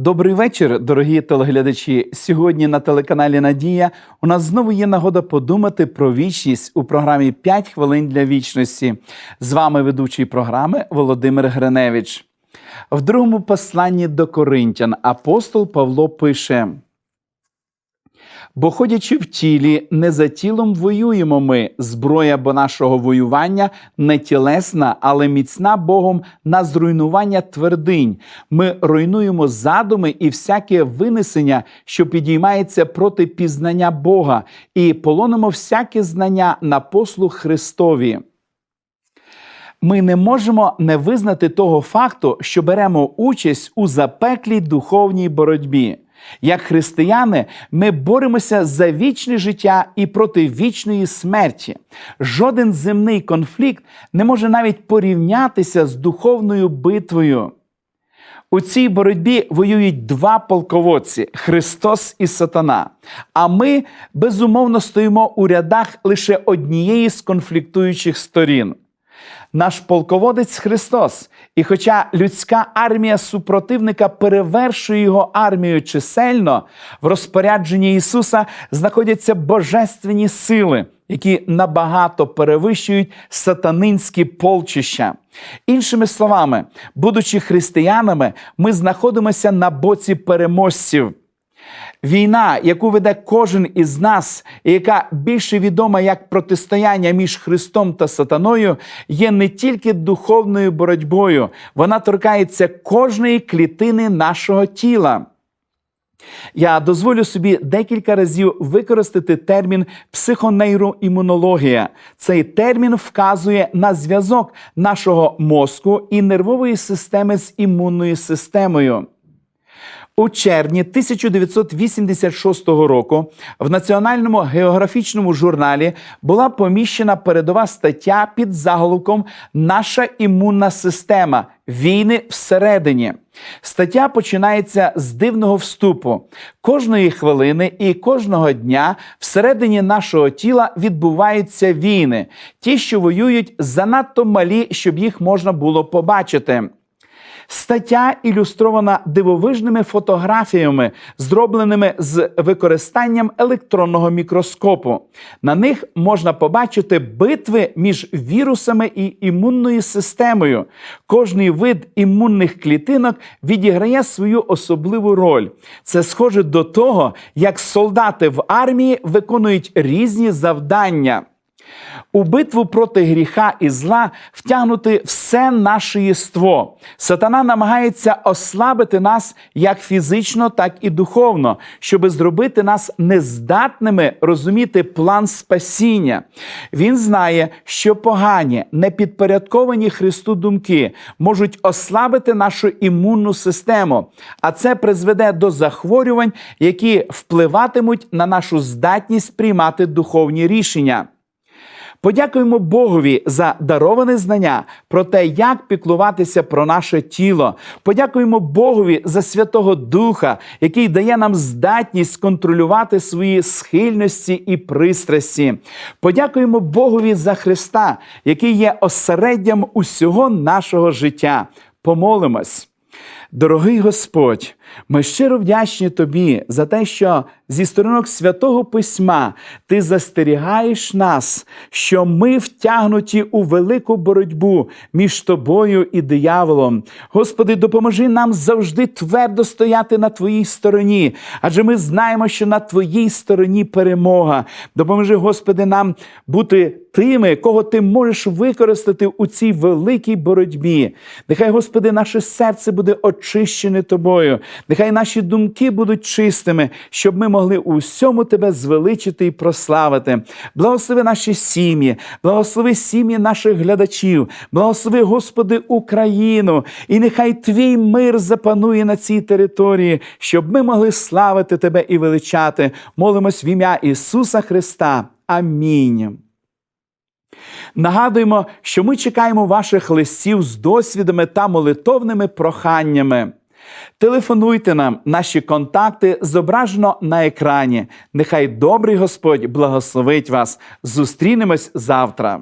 Добрий вечір, дорогі телеглядачі. Сьогодні на телеканалі Надія у нас знову є нагода подумати про вічність у програмі «5 хвилин для вічності. З вами ведучий програми Володимир Гриневич. В другому посланні до Коринтян апостол Павло пише. Бо ходячи в тілі, не за тілом воюємо ми. Зброя бо нашого воювання не тілесна, але міцна Богом на зруйнування твердинь. Ми руйнуємо задуми і всяке винесення, що підіймається проти пізнання Бога, і полонимо всяке знання на послуг Христові. Ми не можемо не визнати того факту, що беремо участь у запеклій духовній боротьбі. Як християни, ми боремося за вічне життя і проти вічної смерті. Жоден земний конфлікт не може навіть порівнятися з духовною битвою. У цій боротьбі воюють два полководці Христос і Сатана. А ми безумовно стоїмо у рядах лише однієї з конфліктуючих сторін. Наш полководець Христос. І хоча людська армія супротивника перевершує його армію чисельно, в розпорядженні Ісуса знаходяться божественні сили, які набагато перевищують сатанинські полчища. Іншими словами, будучи християнами, ми знаходимося на боці переможців. Війна, яку веде кожен із нас, і яка більше відома як протистояння між Христом та Сатаною, є не тільки духовною боротьбою, вона торкається кожної клітини нашого тіла. Я дозволю собі декілька разів використати термін психонейроімунологія. Цей термін вказує на зв'язок нашого мозку і нервової системи з імунною системою. У червні 1986 року в Національному географічному журналі була поміщена передова стаття під заголовком Наша імунна система. Війни всередині. Стаття починається з дивного вступу. Кожної хвилини і кожного дня всередині нашого тіла відбуваються війни, ті, що воюють занадто малі, щоб їх можна було побачити. Стаття ілюстрована дивовижними фотографіями, зробленими з використанням електронного мікроскопу. На них можна побачити битви між вірусами і імунною системою. Кожний вид імунних клітинок відіграє свою особливу роль. Це схоже до того, як солдати в армії виконують різні завдання. У битву проти гріха і зла втягнути все наше єство. Сатана намагається ослабити нас як фізично, так і духовно, щоб зробити нас нездатними розуміти план спасіння. Він знає, що погані, непідпорядковані Христу думки можуть ослабити нашу імунну систему, а це призведе до захворювань, які впливатимуть на нашу здатність приймати духовні рішення. Подякуємо Богові за дароване знання про те, як піклуватися про наше тіло. Подякуємо Богові за Святого Духа, який дає нам здатність контролювати свої схильності і пристрасті. Подякуємо Богові за Христа, який є осереддям усього нашого життя. Помолимось. Дорогий Господь, ми щиро вдячні Тобі за те, що зі сторінок святого Письма Ти застерігаєш нас, що ми втягнуті у велику боротьбу між тобою і дияволом. Господи, допоможи нам завжди твердо стояти на Твоїй стороні, адже ми знаємо, що на Твоїй стороні перемога. Допоможи, Господи, нам бути тими, кого Ти можеш використати у цій великій боротьбі. Нехай, Господи, наше серце буде очищене Тобою. Нехай наші думки будуть чистими, щоб ми могли у всьому Тебе звеличити і прославити. Благослови наші сім'ї, благослови сім'ї наших глядачів, благослови, Господи, Україну, і нехай Твій мир запанує на цій території, щоб ми могли славити Тебе і величати. Молимось в ім'я Ісуса Христа. Амінь. Нагадуємо, що ми чекаємо ваших листів з досвідами та молитовними проханнями. Телефонуйте нам, наші контакти зображено на екрані. Нехай добрий Господь благословить вас. Зустрінемось завтра.